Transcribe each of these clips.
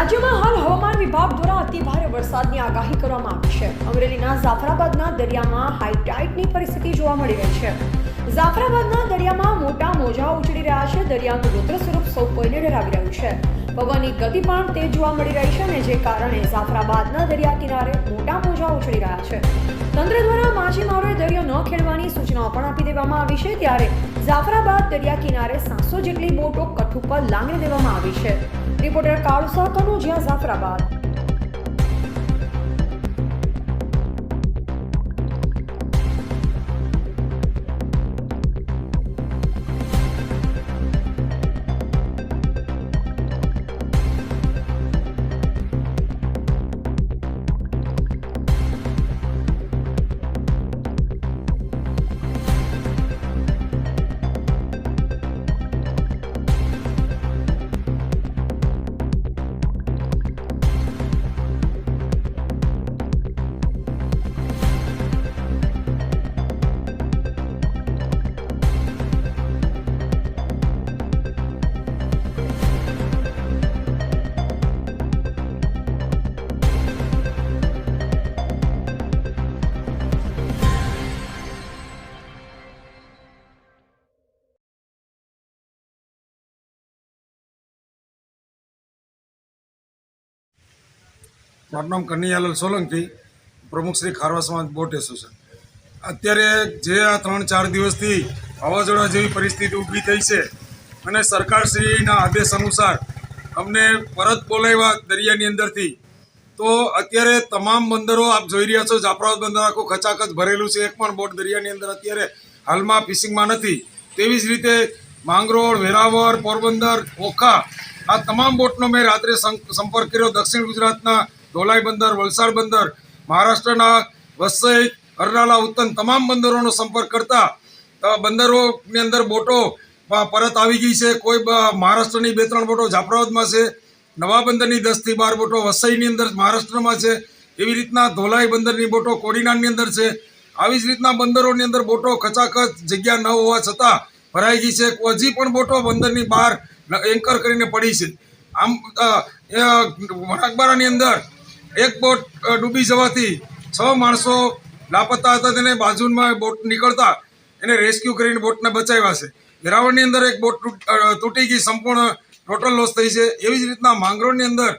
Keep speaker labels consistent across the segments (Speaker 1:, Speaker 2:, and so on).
Speaker 1: રાજ્યમાં હાલ હવામાન વિભાગ દ્વારા અતિ ભારે વરસાદની આગાહી કરવામાં આવી છે. અમરેલીના જાફરાબાદના દરિયામાં હાઈ પરિસ્થિતિ જોવા મળી રહી છે. જાફરાબાદના દરિયામાં મોટા મોજા ઉછળી રહ્યા છે. દરિયાનું રુદ્ર સ્વરૂપ સૌ કોઈને ડરાવી રહ્યું છે. પવનની ગતિ પણ તે જોવા મળી રહી છે અને જે કારણે જાફરાબાદના દરિયા કિનારે મોટા મોજા ઉછળી રહ્યા છે. તંત્ર દ્વારા માછીમારોએ દરિયો ન ખેડવાની સૂચનાઓ પણ આપી દેવામાં આવી છે. ત્યારે જાફરાબાદ દરિયા કિનારે સાતસો જેટલી બોટો કઠ ઉપર લાંગણી દેવામાં આવી છે. રિપોર્ટર કાળુ સાકરનું જ્યાં જાફરાબાદ
Speaker 2: મારું નામ કનૈયાલાલ સોલંકી, પ્રમુખ શ્રી ખારવા સમાજ બોટ એસોસિએશન. અત્યારે જે આ ત્રણ ચાર દિવસથી વાવાઝોડા જેવી પરિસ્થિતિ ઊભી થઈ છે અને સરકારશ્રીના આદેશ અનુસાર અમને પરત બોલાવ્યા દરિયાની અંદરથી, તો અત્યારે તમામ બંદરો આપ જોઈ રહ્યા છો, જાફરાબાદ બંદર આખું ખચાખચ ભરેલું છે, એક પણ બોટ દરિયાની અંદર અત્યારે હાલમાં ફિશિંગમાં નથી. તેવી જ રીતે માંગરોળ, વેરાવળ, પોરબંદર, ઓખા, આ તમામ બોટનો મેં રાત્રે સંપર્ક કર્યો. દક્ષિણ ગુજરાતના ધોલાઈ બંદર, વલસાડ બંદર, મહારાષ્ટ્રના વસઈ અરનાળા ઉત્તન તમામ બંદરોનો સંપર્ક કરતા બંદરોની અંદર બોટો પરત આવી ગઈ છે. કોઈ મહારાષ્ટ્રની બે ત્રણ બોટો જાફરાબાદમાં છે. નવા બંદરની દસથી બાર બોટો વસઈની અંદર મહારાષ્ટ્રમાં છે. એવી રીતના ધોલાઈ બંદરની બોટો કોડીનારની અંદર છે. આવી જ રીતના બંદરોની અંદર બોટો ખચાખચ જગ્યા ન હોવા છતાં ભરાઈ ગઈ છે. હજી પણ બોટો બંદરની બહાર એન્કર કરીને પડી છે. આમ વણાકબારાની અંદર એક બોટ ડૂબી જવાથી છ માણસો લાપતા હતા, તેને બાજુમાં બોટ નીકળતા એને રેસ્ક્યુ કરીને બોટને બચાવ્યા છે. વેરાવળની અંદર એક બોટ તૂટ- ગઈ, સંપૂર્ણ ટોટલ લોસ થઈ છે. એવી જ રીતના માંગરોળની અંદર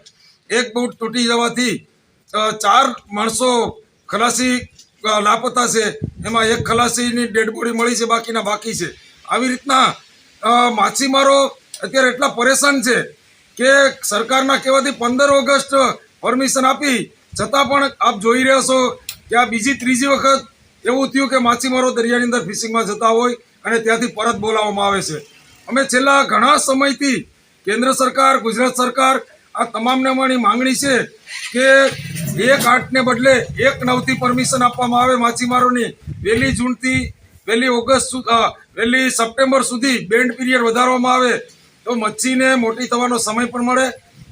Speaker 2: એક બોટ તૂટી જવાથી ચાર માણસો ખલાસી લાપતા છે. એમાં એક ખલાસીની ડેડ બોડી મળી છે, બાકીના બાકી છે. આવી રીતના માછીમારો અત્યારે એટલા પરેશાન છે કે સરકારના કહેવાથી પંદર ઓગસ્ટ પરમિશન આપી. છતાં પણ આપ જોઈ રહ્યા છો કે આ બીજી ત્રીજી વખત એવું થયું કે માછીમારો દરિયાની અંદર ફિશિંગમાં જતા હોય અને ત્યાંથી પરત બોલાવવામાં આવે છે. અમે છેલ્લા ઘણા સમયથી કેન્દ્ર સરકાર, ગુજરાત સરકાર આ તમામને અમારી માંગણી છે કે એક આઠને બદલે એક નવથી પરમિશન આપવામાં આવે માછીમારોની. વહેલી જૂનથી વહેલી ઓગસ્ટ વહેલી સપ્ટેમ્બર સુધી બેન્ડ પીરિયડ વધારવામાં આવે તો મચ્છીને મોટી થવાનો સમય પણ મળે.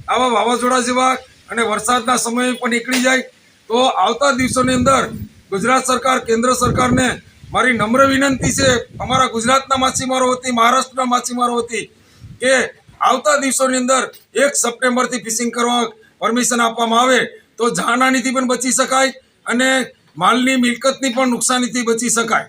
Speaker 2: આવા વાવાઝોડા જેવા અને વરસાદના સમયે પણ નીકળી જાય, તો આવતા દિવસોની અંદર ગુજરાત સરકાર, કેન્દ્ર સરકારને મારી નમ્ર વિનંતી છે, અમારા ગુજરાતના માછીમારો વતી, મહારાષ્ટ્રના માછીમારો વતી, કે આવતા દિવસોની અંદર એક સપ્ટેમ્બરથી ફિશિંગ કરવા પરમિશન આપવામાં આવે, તો જાનહાનિથી પણ બચી શકાય અને માલની મિલકતની પણ નુકસાનીથી બચી શકાય.